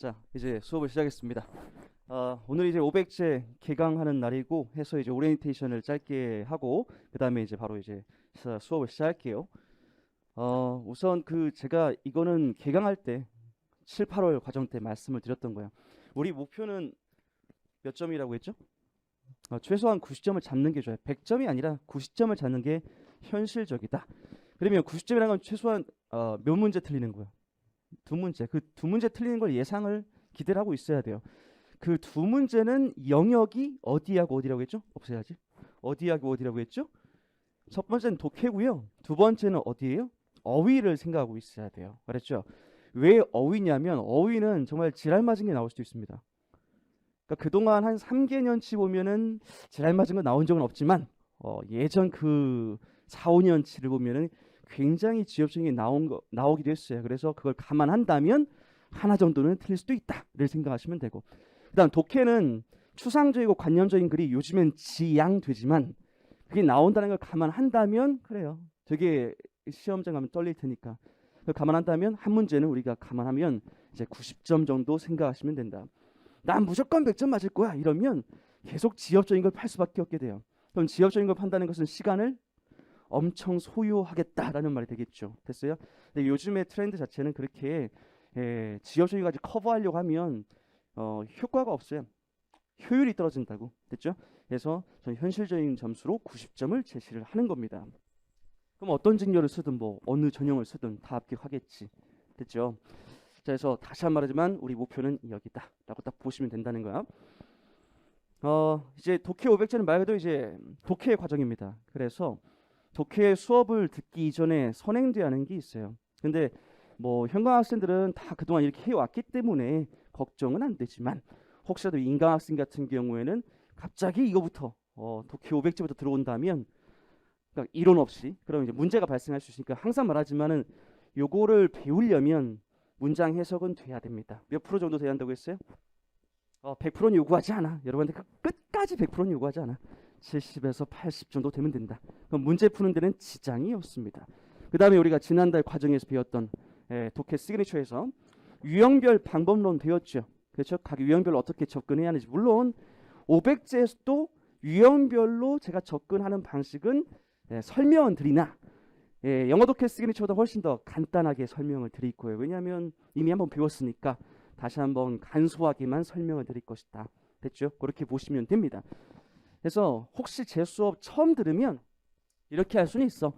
자, 이제 수업을 시작했습니다. 어, 오늘 이제 500제 개강하는 날이고 해서 이제 오리엔테이션을 짧게 하고 그 다음에 이제 바로 이제 수- 수업을 시작할게요. 어, 우선 그 제가 이거는 개강할 때 7, 8월 과정 때 말씀을 드렸던 거예요. 우리 목표는 몇 점이라고 했죠? 어, 최소한 90점을 잡는 게 좋아요. 100점이 아니라 90점을 잡는 게 현실적이다. 그러면 90점이라는 건 최소한 어, 몇 문제 틀리는 거예요? 두 문제. 그 두 문제 틀리는 걸 예상을 기대를 하고 있어야 돼요. 그 두 문제는 영역이 어디하고 어디라고 했죠? 없애야지. 어디하고 어디라고 했죠? 첫 번째는 독해고요. 두 번째는 어디예요? 어휘를 생각하고 있어야 돼요. 그랬죠? 왜 어휘냐면 어휘는 정말 지랄 맞은 게 나올 수도 있습니다. 그러니까 그동안 한 3개년치 보면은 지랄 맞은 거 나온 적은 없지만 어, 예전 그 4, 5년치를 보면은 굉장히 지엽적인 게 나온 거 나오기도 했어요. 그래서 그걸 감안한다면 하나 정도는 틀릴 수도 있다를 생각하시면 되고. 그다음 독해는 추상적이고 관념적인 글이 요즘엔 지양되지만 그게 나온다는 걸 감안한다면 그래요. 되게 시험장 가면 떨릴 테니까. 감안한다면 한 문제는 우리가 감안하면 이제 90점 정도 생각하시면 된다. 난 무조건 100점 맞을 거야. 이러면 계속 지엽적인 걸 팔 수밖에 없게 돼요. 그럼 지엽적인 걸 판다는 것은 시간을 엄청 소요하겠다라는 말이 되겠죠. 됐어요? 근데 요즘의 트렌드 자체는 그렇게 예, 지엽적인 까지 커버하려고 하면 어, 효과가 없어요. 효율이 떨어진다고. 됐죠? 그래서 저는 현실적인 점수로 90점을 제시를 하는 겁니다. 그럼 어떤 직렬을 쓰든 뭐 어느 전형을 쓰든 다 합격하겠지. 됐죠? 자, 그래서 다시 한번 말하지만 우리 목표는 여기다라고 딱 보시면 된다는 거야. 어, 이제 독해 500제는 말 그대로 이제 독해 과정입니다. 그래서 독해 수업을 듣기 이전에 선행돼야 하는 게 있어요. 근데 뭐 현강 학생들은 다 그동안 이렇게 해왔기 때문에 걱정은 안 되지만 혹시라도 인강 학생 같은 경우에는 갑자기 이거부터 어, 독해 500제부터 들어온다면 그러니까 이론 없이 그럼 이제 문제가 발생할 수 있으니까 항상 말하지만은 요거를 배우려면 문장 해석은 돼야 됩니다. 몇 프로 정도 돼야 한다고 했어요? 어, 100%는 요구하지 않아. 여러분한테 그 끝까지 100%는 요구하지 않아. 70에서 80 정도 되면 된다. 그럼 문제 푸는 데는 지장이 없습니다. 그 다음에 우리가 지난달 과정에서 배웠던 예, 독해 시그니처에서 유형별 방법론 배웠죠. 그렇죠? 각 유형별로 어떻게 접근해야 하는지 물론 500제에서도 유형별로 제가 접근하는 방식은 예, 설명은 드리나 예, 영어 독해 시그니처보다 훨씬 더 간단하게 설명을 드릴 거예요. 왜냐하면 이미 한번 배웠으니까 다시 한번 간소하게만 설명을 드릴 것이다. 됐죠? 그렇게 보시면 됩니다. 그래서 혹시 제 수업 처음 들으면 이렇게 할 수는 있어.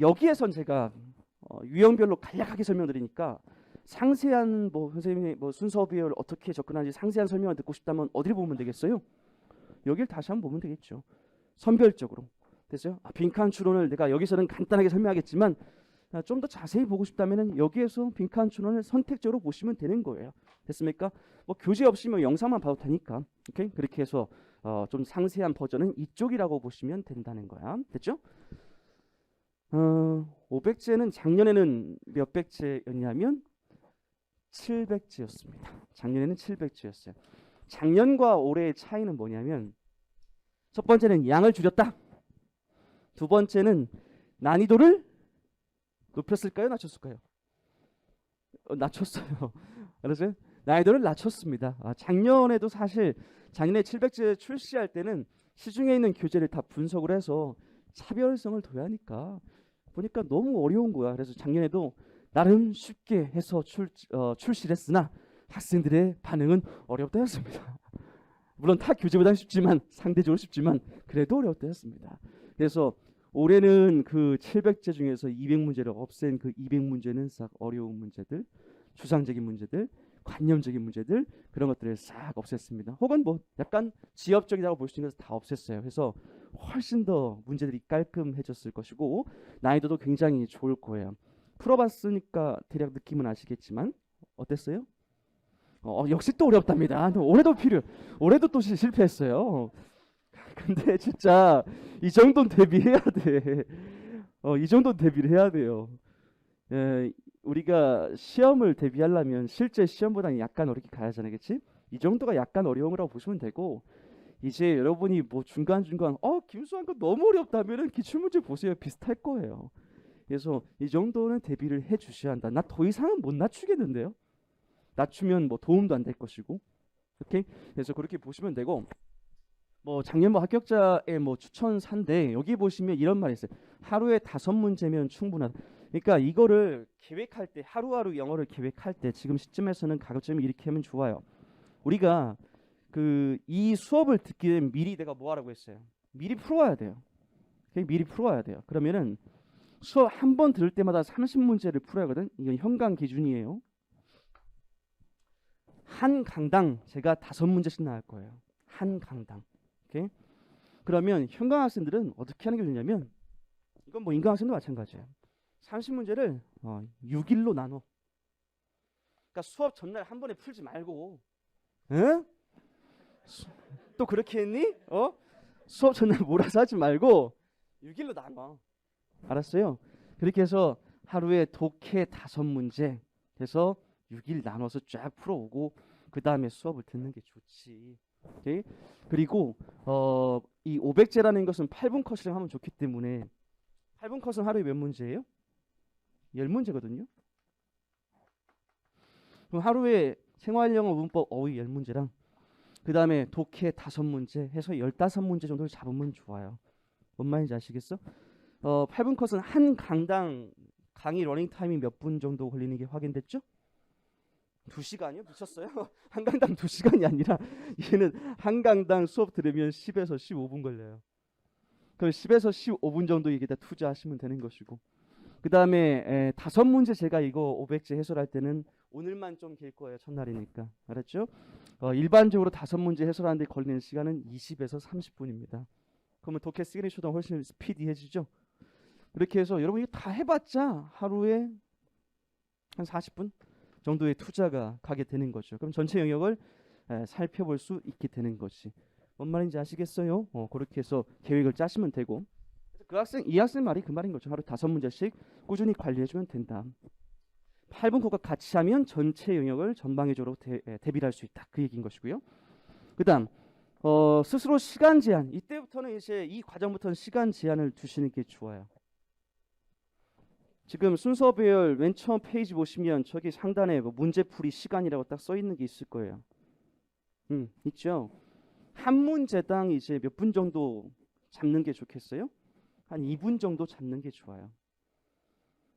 여기에선 제가 어, 유형별로 간략하게 설명드리니까 상세한 뭐 선생님이 뭐 순서 비율 어떻게 접근하는지 상세한 설명을 듣고 싶다면 어디를 보면 되겠어요? 여기를 다시 한번 보면 되겠죠. 선별적으로 됐어요? 아, 빈칸 추론을 내가 여기서는 간단하게 설명하겠지만 아, 좀더 자세히 보고 싶다면은 여기에서 빈칸 추론을 선택적으로 보시면 되는 거예요. 됐습니까? 뭐 교재 없이 뭐 영상만 봐도 되니까. 오케이? 그렇게 해서 어, 좀 상세한 버전은 이쪽이라고 보시면 된다는 거야. 됐죠? 어, 500제는 작년에는 몇 백제였냐면 700제였습니다. 작년에는 700제였어요. 작년과 올해의 차이는 뭐냐면 첫 번째는 양을 줄였다. 두 번째는 난이도를 높였을까요? 낮췄을까요? 어, 낮췄어요. 알았어요? 난이도를 낮췄습니다. 아, 작년에도 사실 작년에 700제 출시할 때는 시중에 있는 교재를 다 분석을 해서 차별성을 둬야 하니까 보니까 너무 어려운 거야. 그래서 작년에도 나름 쉽게 해서 출, 어, 출시를 했으나 학생들의 반응은 어렵다 였습니다. 물론 타 교재보다는 쉽지만 상대적으로 쉽지만 그래도 어렵다 였습니다. 그래서 올해는 그 700제 중에서 200문제를 없앤 그 200문제는 싹 어려운 문제들, 추상적인 문제들, 관념적인 문제들 그런 것들을 싹 없앴습니다. 혹은 뭐 약간 지엽적이라고 볼 수 있는 것을 다 없앴어요. 그래서 훨씬 더 문제들이 깔끔해졌을 것이고 난이도도 굉장히 좋을 거예요. 풀어봤으니까 대략 느낌은 아시겠지만 어땠어요? 어, 역시 또 어렵답니다. 올해도 필요, 올해도 또 시- 실패했어요. 근데 진짜 이 정도는 대비해야 돼. 어, 이 정도는 대비를 해야 돼요. 예, 우리가 시험을 대비하려면 실제 시험보다는 약간 어렵게 가야 하잖아요, 그렇지? 이 정도가 약간 어려운 거라고 보시면 되고 이제 여러분이 뭐 중간 중간 어 김수환 거 너무 어렵다면은 기출 문제 보세요, 비슷할 거예요. 그래서 이 정도는 대비를 해 주셔야 한다. 나 더 이상은 못 낮추겠는데요. 낮추면 뭐 도움도 안 될 것이고. 오케이? 그래서 그렇게 보시면 되고 뭐 작년 뭐 합격자의 뭐 추천사인데 여기 보시면 이런 말이 있어요. 하루에 다섯 문제면 충분하다. 그러니까 이거를 계획할 때 하루하루 영어를 계획할 때 지금 시점에서는 가급적이면 이렇게 하면 좋아요. 우리가 그 이 수업을 듣기 전에 미리 내가 뭐 하라고 했어요? 미리 풀어와야 돼요. 미리 풀어와야 돼요. 그러면은 수업 한 번 들을 때마다 30문제를 풀어야 하거든. 이건 현강 기준이에요. 한 강당 제가 다섯 문제씩 나갈 거예요. 한 강당. 오케이? 그러면 현강 학생들은 어떻게 하는 게 좋냐면 이건 뭐 인강 학생도 마찬가지예요. 30문제를 어, 6일로 나눠. 그러니까 수업 전날 한 번에 풀지 말고, 응? 수- 또 그렇게 했니? 어? 수업 전날 몰아서 하지 말고 6일로 나눠. 알았어요? 그렇게 해서 하루에 독해 다섯 문제 해서 6일 나눠서 쫙 풀어오고 그 다음에 수업을 듣는 게 좋지. 오케이? 그리고 어, 이 500제라는 것은 8분 컷이랑 하면 좋기 때문에 8분 컷은 하루에 몇 문제예요? 10문제거든요. 그럼 하루에 생활영어 문법 어휘 10문제랑 그 다음에 독해 5문제 해서 15문제 정도를 잡으면 좋아요. 뭔 말인지 아시겠어? 어, 8분 컷은 한 강당 강의 러닝 타임이 몇 분 정도 걸리는 게 확인됐죠? 2시간이요? 미쳤어요? 한 강당 2시간이 아니라 얘는 한 강당 수업 들으면 10에서 15분 걸려요. 그럼 10에서 15분 정도 여기다 투자하시면 되는 것이고 그 다음에 다섯 문제 제가 이거 500제 해설할 때는 오늘만 좀 길 거예요 첫날이니까 알았죠? 어, 일반적으로 다섯 문제 해설하는데 걸리는 시간은 20에서 30분입니다. 그러면 독해 시그니처도 훨씬 스피디해지죠? 그렇게 해서 여러분 이거 다 해봤자 하루에 한 40분 정도의 투자가 가게 되는 거죠. 그럼 전체 영역을 에, 살펴볼 수 있게 되는 것이 뭔 말인지 아시겠어요? 어, 그렇게 해서 계획을 짜시면 되고 그 학생 이 학생 말이 그 말인 거죠. 하루 다섯 문제씩 꾸준히 관리해주면 된다. 8분 컷과 같이 하면 전체 영역을 전방위적으로 대, 에, 대비를 할수 있다. 그 얘기인 것이고요. 그다음 어, 스스로 시간 제한 이때부터는 이제 이 과정부터는 시간 제한을 두시는 게 좋아요. 지금 순서 배열 맨 처음 페이지 보시면 저기 상단에 뭐 문제풀이 시간이라고 딱 써 있는 게 있을 거예요. 음, 있죠. 한 문제당 이제 몇 분 정도 잡는 게 좋겠어요? 한 2분 정도 잡는 게 좋아요.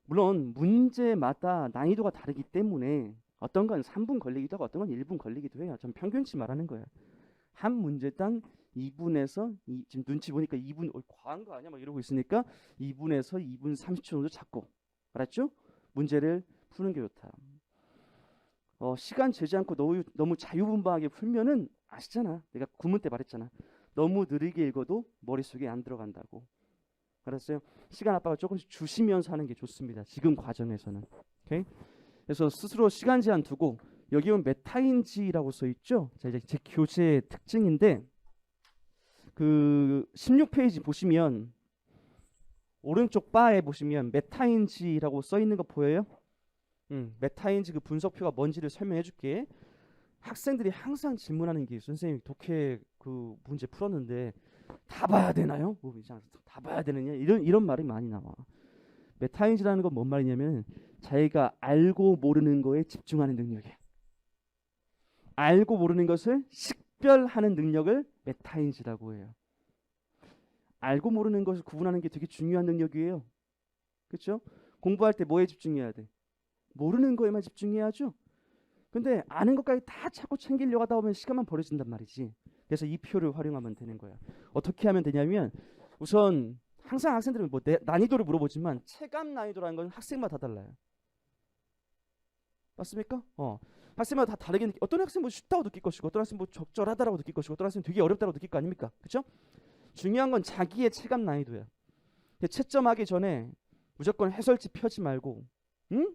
물론 문제마다 난이도가 다르기 때문에 어떤 건 3분 걸리기도 하고 어떤 건 1분 걸리기도 해요. 전 평균치 말하는 거예요. 한 문제당 2분에서 이, 지금 눈치 보니까 2분 어, 과한 거 아니야? 막 이러고 있으니까 2분에서 2분 30초 정도 잡고 알았죠? 문제를 푸는 게 좋다. 어, 시간 재지 않고 너무, 너무 자유분방하게 풀면은 아시잖아. 내가 구문 때 말했잖아. 너무 느리게 읽어도 머릿속에 안 들어간다고. 알았어요? 시간 압박을 조금씩 주시면서 하는 게 좋습니다. 지금 과정에서는. 오케이? 그래서 스스로 시간 제한 두고 여기 보면 메타인지라고 써 있죠. 자, 이제 제 교재의 특징인데 그 16페이지 보시면 오른쪽 바에 보시면 메타인지라고 써 있는 거 보여요? 음, 메타인지 그 분석표가 뭔지를 설명해 줄게. 학생들이 항상 질문하는 게 선생님 독해 그 문제 풀었는데 다 봐야 되나요? 뭐다 봐야 되느냐 이런 이런 말이 많이 나와. 메타인지라는 건 뭔 말이냐면 자기가 알고 모르는 거에 집중하는 능력이에요. 알고 모르는 것을 식별하는 능력을 메타인지라고 해요. 알고 모르는 것을 구분하는 게 되게 중요한 능력이에요. 그렇죠? 공부할 때 뭐에 집중해야 돼? 모르는 거에만 집중해야죠. 근데 아는 것까지 다 찾고 챙기려고 하다 보면 시간만 버려진단 말이지. 그래서 이 표를 활용하면 되는 거야. 어떻게 하면 되냐면 우선 항상 학생들은 뭐 내- 난이도를 물어보지만 체감 난이도라는 건 학생마다 다 달라요. 맞습니까? 어. 학생마다 다 다르게 느끼. 어떤 학생 뭐 쉽다고 느낄 것이고 어떤 학생 뭐 적절하다라고 느낄 것이고 어떤 학생 되게 어렵다고 느낄 거 아닙니까? 그렇죠? 중요한 건 자기의 체감 난이도야. 채점하기 전에 무조건 해설지 펴지 말고, 응?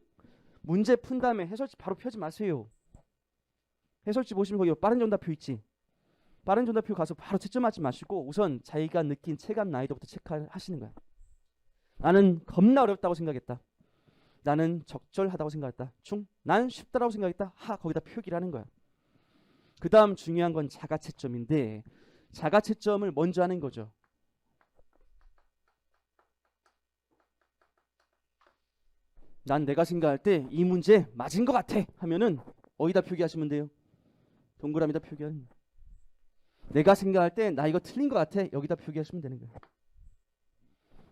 문제 푼 다음에 해설지 바로 펴지 마세요. 해설지 보시면 거기 빠른 정답표 있지. 빠른 정답표 가서 바로 채점하지 마시고 우선 자기가 느낀 체감 난이도부터 체크하시는 거야. 나는 겁나 어렵다고 생각했다. 나는 적절하다고 생각했다. 중. 난 쉽다라고 생각했다. 하 거기다 표기를 하는 거야. 그 다음 중요한 건 자가 채점인데 자가 채점을 먼저 하는 거죠. 난 내가 생각할 때 이 문제 맞은 것 같아 하면은 어디다 표기하시면 돼요? 동그라미다 표기하는. 내가 생각할 때 나 이거 틀린 것 같아. 여기다 표기하시면 되는 거예요.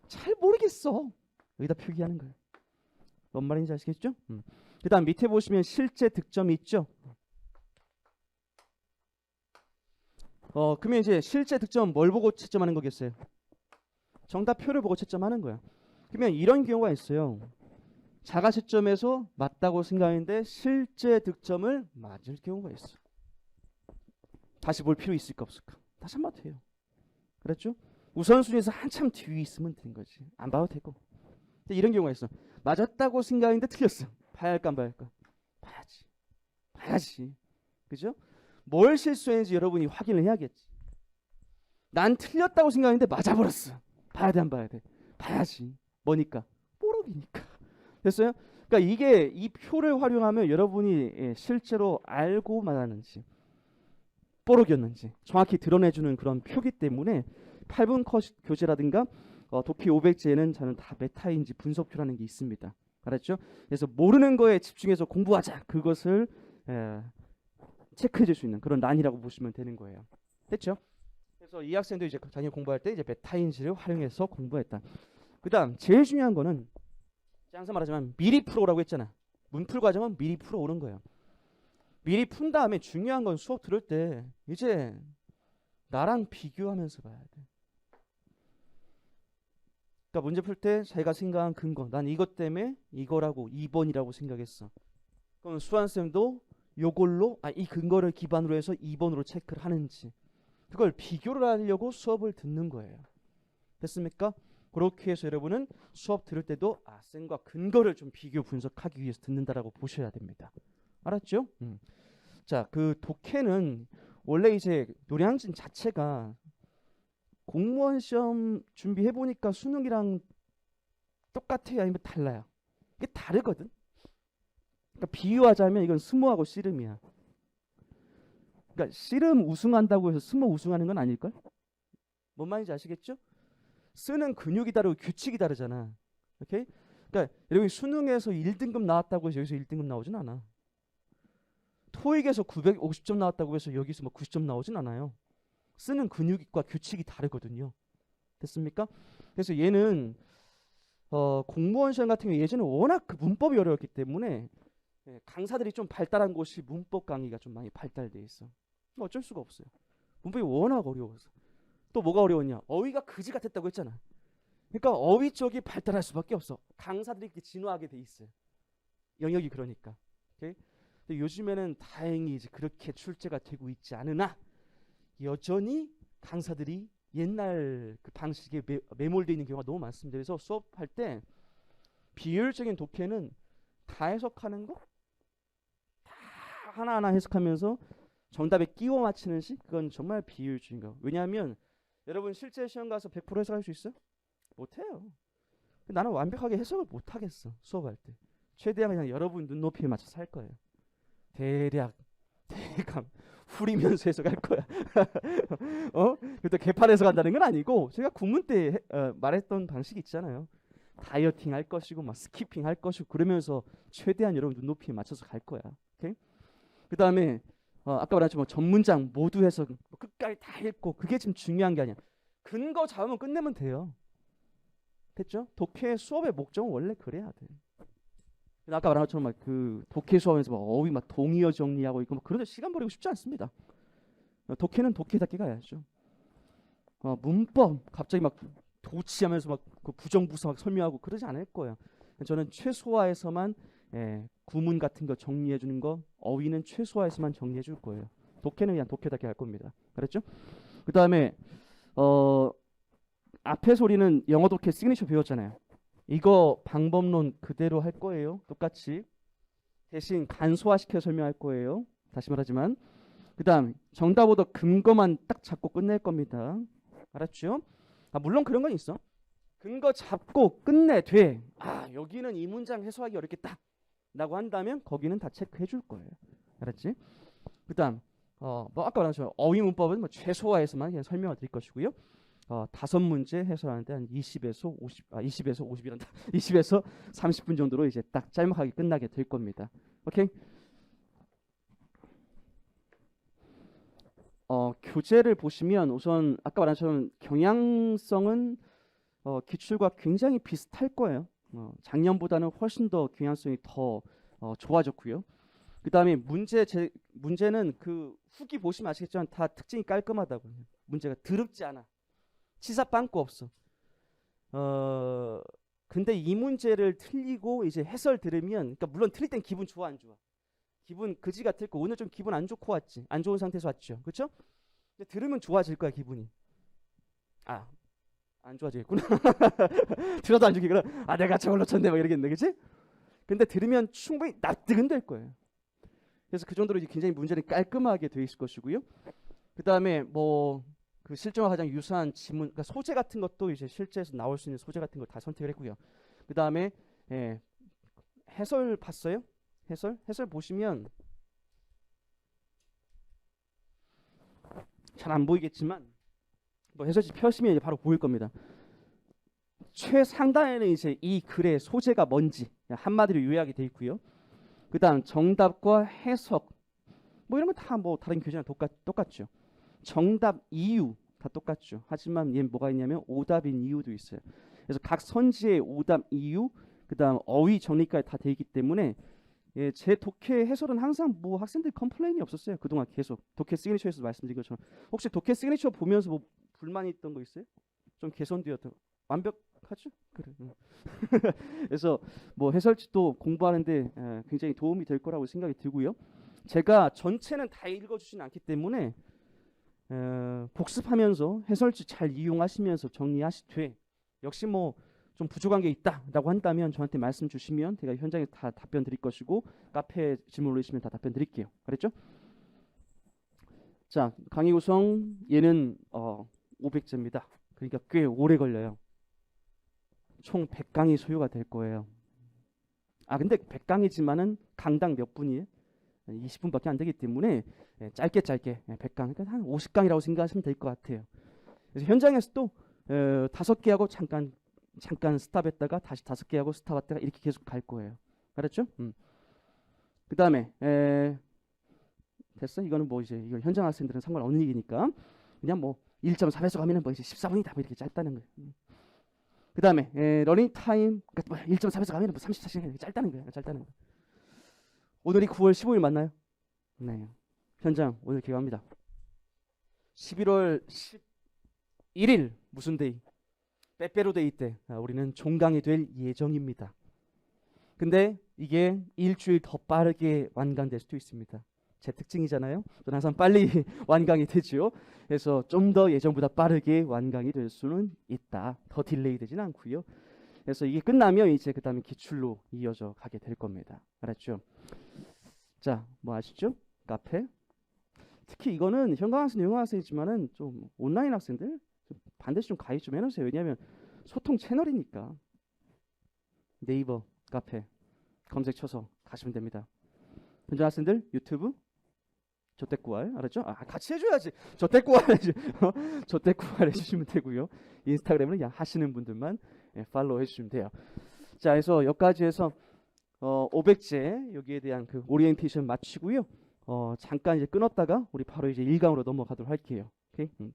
잘 모르겠어. 여기다 표기하는 거예요. 뭔 말인지 아시겠죠? 음. 그 다음 밑에 보시면 실제 득점이 있죠. 어 그러면 이제 실제 득점 뭘 보고 채점하는 거겠어요? 정답표를 보고 채점하는 거야. 그러면 이런 경우가 있어요. 자가 채점에서 맞다고 생각했는데 실제 득점을 맞을 경우가 있어. 다시 볼 필요 있을까 없을까? 다시 한 번 돼요. 그랬죠? 우선순위에서 한참 뒤에 있으면 된 거지. 안 봐도 되고. 이런 경우가 있어. 맞았다고 생각했는데 틀렸어. 봐야 할까 안 봐야 할까? 봐야지. 봐야지. 그죠? 뭘 실수했는지 여러분이 확인을 해야겠지. 난 틀렸다고 생각했는데 맞아버렸어. 봐야 돼 안 봐야 돼? 봐야지. 뭐니까? 뽀록이니까. 됐어요? 그러니까 이게 이 표를 활용하면 여러분이 예, 실제로 알고 말하는지 뽀록이었는지 정확히 드러내주는 그런 표기 때문에 8분 컷 교재라든가 어, 독해 500제에는 저는 다 메타인지 분석표라는 게 있습니다. 알았죠? 그래서 모르는 거에 집중해서 공부하자. 그것을 에, 체크해 줄 수 있는 그런 란이라고 보시면 되는 거예요. 됐죠? 그래서 이 학생도 이제 자기 공부할 때 이제 메타인지를 활용해서 공부했다. 그다음 제일 중요한 거는 항상 말하지만 미리 풀어오라고 했잖아. 문풀 과정은 미리 풀어오는 거예요. 미리 푼 다음에 중요한 건 수업 들을 때 이제 나랑 비교하면서 봐야 돼. 그러니까 문제 풀 때 자기가 생각한 근거, 난 이것 때문에 이거라고 2번이라고 생각했어. 그럼 수환 쌤도 요걸로 아, 이 근거를 기반으로 해서 2번으로 체크를 하는지 그걸 비교를 하려고 수업을 듣는 거예요. 됐습니까? 그렇게 해서 여러분은 수업 들을 때도 아 쌤과 근거를 좀 비교 분석하기 위해서 듣는다라고 보셔야 됩니다. 알았죠? 음. 자, 그 독해는 원래 이제 노량진 자체가 공무원 시험 준비해 보니까 수능이랑 똑같아요, 아니면 달라요? 이게 다르거든. 그러니까 비유하자면 이건 스모하고 씨름이야. 그러니까 씨름 우승한다고 해서 스모 우승하는 건 아닐걸? 뭔 말인지 아시겠죠? 쓰는 근육이 다르고 규칙이 다르잖아. 오케이? 그러니까 여러분 수능에서 1등급 나왔다고 해서 여기서 1등급 나오진 않아. 토익에서 950점 나왔다고 해서 여기서 뭐 90점 나오진 않아요. 쓰는 근육과 규칙이 다르거든요. 됐습니까? 그래서 얘는 어, 공무원 시험 같은 경우 예전에 워낙 그 문법이 어려웠기 때문에 예, 강사들이 좀 발달한 곳이 문법 강의가 좀 많이 발달돼 있어. 뭐 어쩔 수가 없어요. 문법이 워낙 어려워서. 또 뭐가 어려웠냐? 어휘가 그지 같았다고 했잖아. 그러니까 어휘 쪽이 발달할 수밖에 없어. 강사들이 이렇게 진화하게 돼 있어요. 영역이 그러니까. 오케이? 근데 요즘에는 다행히 이제 그렇게 출제가 되고 있지 않으나 여전히 강사들이 옛날 그 방식에 매, 매몰되어 있는 경우가 너무 많습니다. 그래서 수업할 때 비율적인 독해는 다 해석하는 거, 다 하나하나 해석하면서 정답에 끼워 맞히는 식 그건 정말 비율적인 거. 왜냐하면 여러분 실제 시험 가서 100% 해석할 수 있어? 못해요. 나는 완벽하게 해석을 못하겠어 수업할 때. 최대한 그냥 여러분 눈높이에 맞춰서 할 거예요. 대략 대강 후리면서 해석할 거야. 어? 그때 개판해서 간다는 건 아니고 제가 국문 때 해, 어, 말했던 방식이 있잖아요. 다이어팅 할 것이고 막 스키핑 할 것이고 그러면서 최대한 여러분 눈높이에 맞춰서 갈 거야. 오케이? 그다음에 어, 아까 말했지만 전문장 모두 해서 끝까지 다 읽고 그게 지금 중요한 게 아니야. 근거 잡으면 끝내면 돼요. 됐죠? 독해 수업의 목적은 원래 그래야 돼. 아까 말한 것처럼 막 그 독해 수업에서 막 어휘 막 동의어 정리하고 이거 막 그런데 시간 버리고 쉽지 않습니다. 어, 독해는 독해답게 가야죠. 어, 문법 갑자기 막 도치하면서 막 그 부정부사 막 설명하고 그러지 않을 거예요. 저는 최소화해서만 예, 구문 같은 거 정리해 주는 거 어휘는 최소화해서만 정리해 줄 거예요. 독해는 그냥 독해답게 할 겁니다. 그랬죠? 그 다음에 어 앞에 소리는 영어 독해 시그니처 배웠잖아요. 이거 방법론 그대로 할 거예요. 똑같이 대신 간소화시켜 설명할 거예요. 다시 말하지만 그 다음 정답 오더 근거만 딱 잡고 끝낼 겁니다. 알았죠? 아, 물론 그런 건 있어. 근거 잡고 끝내 돼. 아 여기는 이 문장 해소하기 어렵겠다. 라고 한다면 거기는 다 체크해 줄 거예요. 알았지? 그 다음 어 뭐 아까 말한 것처럼 어휘 문법은 뭐 최소화해서만 그냥 설명을 드릴 것이고요. 어, 다섯 문제 해설하는데 한 20에서 50, 아 20에서 50이란다. 20에서 30분 정도로 이제 딱 짤막하게 끝나게 될 겁니다. 오케이? 어, 교재를 보시면 우선 아까 말한 것처럼 경향성은 어, 기출과 굉장히 비슷할 거예요. 어, 작년보다는 훨씬 더 경향성이 더 어, 좋아졌고요. 그 다음에 문제 제, 문제는 그 후기 보시면 아시겠지만 다 특징이 깔끔하다고요. 문제가 더럽지 않아. 치사 빵꾸 없어. 어 근데 이 문제를 틀리고 이제 해설 들으면 그러니까 물론 틀릴 땐 기분 좋아 안 좋아? 기분 그지 같을 거 오늘 좀 기분 안 좋고 왔지. 안 좋은 상태에서 왔죠. 그렇죠? 근데 들으면 좋아질 거야, 기분이. 아. 안 좋아지겠구나. 들어도 안 좋겠구나. 아, 내가 저걸 놓쳤네. 막 이러겠네. 그치? 근데 들으면 충분히 납득은 될 거예요. 그래서 그 정도로 굉장히 문제는 깔끔하게 되어 있을 것이고요. 그 다음에 뭐 그 실제와 가장 유사한 지문, 그러니까 소재 같은 것도 이제 실제에서 나올 수 있는 소재 같은 거다 선택을 했고요. 그 다음에 예, 해설 봤어요? 해설? 해설 보시면 잘 안 보이겠지만 뭐 해설지 펴시면 이제 바로 보일 겁니다. 최상단에는 이제 이 글의 소재가 뭔지 한마디로 요약이 돼 있고요. 그다음 정답과 해석 뭐 이런 건다뭐 다른 교재랑 똑같 똑같죠. 정답 이유 다 똑같죠. 하지만 얘 뭐가 있냐면 오답인 이유도 있어요. 그래서 각 선지의 오답 이유 그다음 어휘 정리까지 다 돼 있기 때문에 예, 제 독해 해설은 항상 뭐 학생들 컴플레인이 없었어요. 그동안 계속 독해 시그니처에서 말씀드린 것처럼 혹시 독해 시그니처 보면서 뭐 불만이 있던 거 있어요? 좀 개선되었던 완벽하죠? 그래. 응. 그래서 뭐 해설지도 공부하는데 에, 굉장히 도움이 될 거라고 생각이 들고요. 제가 전체는 다 읽어주진 않기 때문에 에, 복습하면서 해설지 잘 이용하시면서 정리하시되 역시 뭐 좀 부족한 게 있다라고 한다면 저한테 말씀 주시면 제가 현장에 다 답변 드릴 것이고 카페에 질문 올리시면 다 답변 드릴게요. 알았죠? 자 강의 구성 얘는 어, 500제입니다. 그러니까 꽤 오래 걸려요. 총 100강이 소요가 될 거예요. 아 근데 100강이지만은 강당 몇 분이에요? 20분밖에 안 되기 때문에 예, 짧게 짧게 예, 100강 그러니까 한 50강이라고 생각하시면 될 것 같아요. 그래서 현장에서도 어, 다섯 개 하고 잠깐 잠깐 스탑했다가 다시 다섯 개 하고 스탑했다가 이렇게 계속 갈 거예요. 알았죠? 음. 그 다음에 됐어? 이거는 뭐 이제 이거 현장 학생들은 상관없는 얘기니까 그냥 뭐 1.4배속 하면은 뭐 이제 14분이다 뭐 이렇게 짧다는 거예요. 음. 그 다음에 러닝 타임 그러니까 뭐 1.4배속 하면은 뭐 34시간 이렇게 짧다는 거예요. 짧다는 거. 오늘이 9월 15일 맞나요? 네. 현장 오늘 개강합니다. 11월 11일 무슨 데이? 빼빼로 데이 때 아, 우리는 종강이 될 예정입니다. 근데 이게 일주일 더 빠르게 완강될 수도 있습니다. 제 특징이잖아요. 저는 항상 빨리 완강이 되죠. 그래서 좀 더 예전보다 빠르게 완강이 될 수는 있다. 더 딜레이 되지는 않고요. 그래서 이게 끝나면 이제 그 다음에 기출로 이어져 가게 될 겁니다. 알았죠? 자, 뭐 아시죠? 카페. 특히 이거는 현강 학생, 영어 학생이지만은 좀 온라인 학생들 좀 반드시 좀 가입 좀 해놓으세요. 왜냐하면 소통 채널이니까 네이버 카페 검색 쳐서 가시면 됩니다. 현장 학생들 유튜브 저택구알 알았죠? 아 같이 해줘야지 저택구알 어? 저택구알 해주시면 되고요. 인스타그램은 야 하시는 분들만 예, 팔로우 해주시면 돼요. 자, 그래서 여기까지 해서 어, 500제 여기에 대한 그 오리엔테이션 마치고요. 어, 잠깐 이제 끊었다가 우리 바로 이제 1강으로 넘어가도록 할게요. 오케이? 음.